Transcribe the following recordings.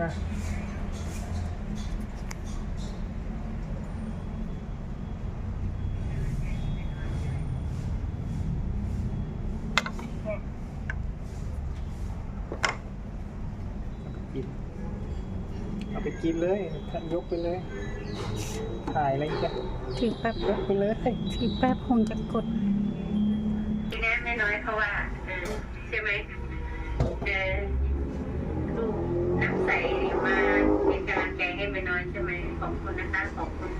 เอาไปกินเลยท่านยกไปเลย ถ่ายอะไรอีกันถือแป๊บยกไปเลยถือแป๊บคงจะกดทีนี้แม่น้อยเพราะว่าเออใช่ไหมเออ ให้ไปน้อยใช่ไหมขอบคุณนะคะขอบคุณ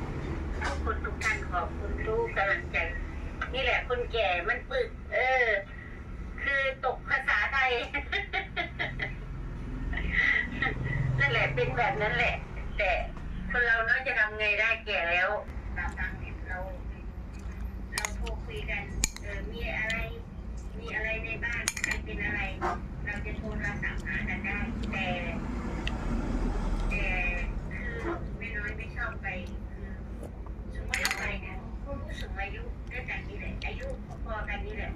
ขอบคุณทุกท่านขอบคุณทุกกำลังใจ นี่แหละคนแก่มันปึก เออ คือตกภาษาไทยนั่นแหละเป็นแบบนั้นแหละ แต่คนเราเนาะจะทำไงได้แก่แล้วบางครั้งเนี่ยเรา เราโทรคุยกัน เออ มีอะไร มีอะไรในบ้านใครเป็นอะไร เราจะโทรเราสามหากันได้ แต่แต่คือไม่น้อยไม่ชอบไป คือสมมติเราไปเนี่ยผู้สูงอายุด้วยกันนี่แหละ อายุพอๆ กันนี่แหละ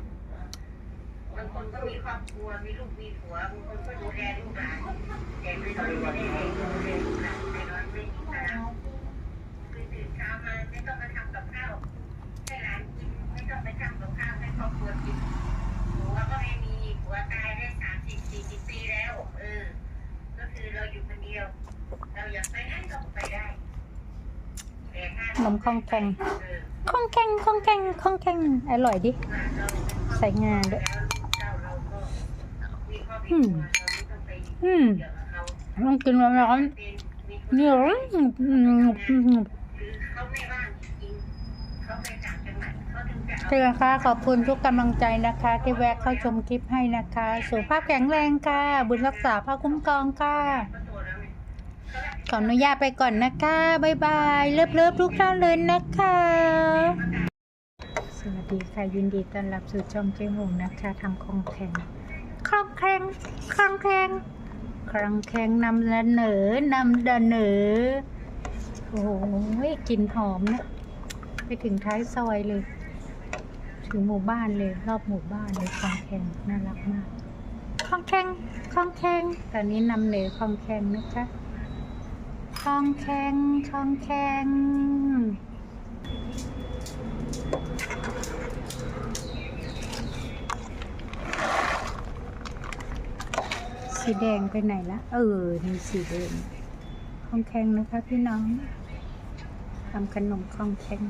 บางคนก็มีครอบครัวมีลูกมีผัวบางคนก็ดูแลลูกหลานแต่ไม่น้อยไม่ได้ให้ดูแลลูกหลานไม่น้อยไม่มีภาระคือตื่นเช้ามาไม่ต้องมาทำกับข้าวให้หลานกินไม่ต้องไปทำกับข้าวให้ครอบครัวกินผัวก็ไม่มีผัวตายได้สามสิบสี่สิบปีแล้วเออก็คือเราอยู่คนเดียว เราอยากไปไหนก็ไปได้แต่ถ้าขนมข้องแกงเออ คองแกงคองแกงคองแกงอร่อยดิ ใส่งานด้วยอืมอืมลองกินร้อนร้อนเหนียวเธอค่ะขอบคุณทุกกำลังใจนะคะ ที่แวะเข้าชมคลิปให้นะคะ สุขภาพแข็งแรงค่ะ บุญรักษาพระคุ้มกองค่ะ ออนุญาตไปก่อนนะคะบ๊ายบายเลิฟเลิฟทุกท่านเลยนะคะ สวัสดีค่ะยินดีต้อนรับสู่ช่องเจ๊หงนะคะทำคองแข็งคลองแข็งคลองแข็งคลองแข็งนำเสนอนำเสนอโอ้โหกลิ่นหอมนะไปถึงท้ายซอยเลย ถึงหมู่บ้านเลยรอบหมู่บ้านเลยคลองแข็งน่ารักมากคลองแข็งคลองแข็งตอนนี้นำเหนอคลองแข็งนะคะ คลองแข็งคลองแข็งสีแดงไปไหนละเออมีสีแดงคลองแข็งนะคะพี่น้องทำขนมคลองแข็ง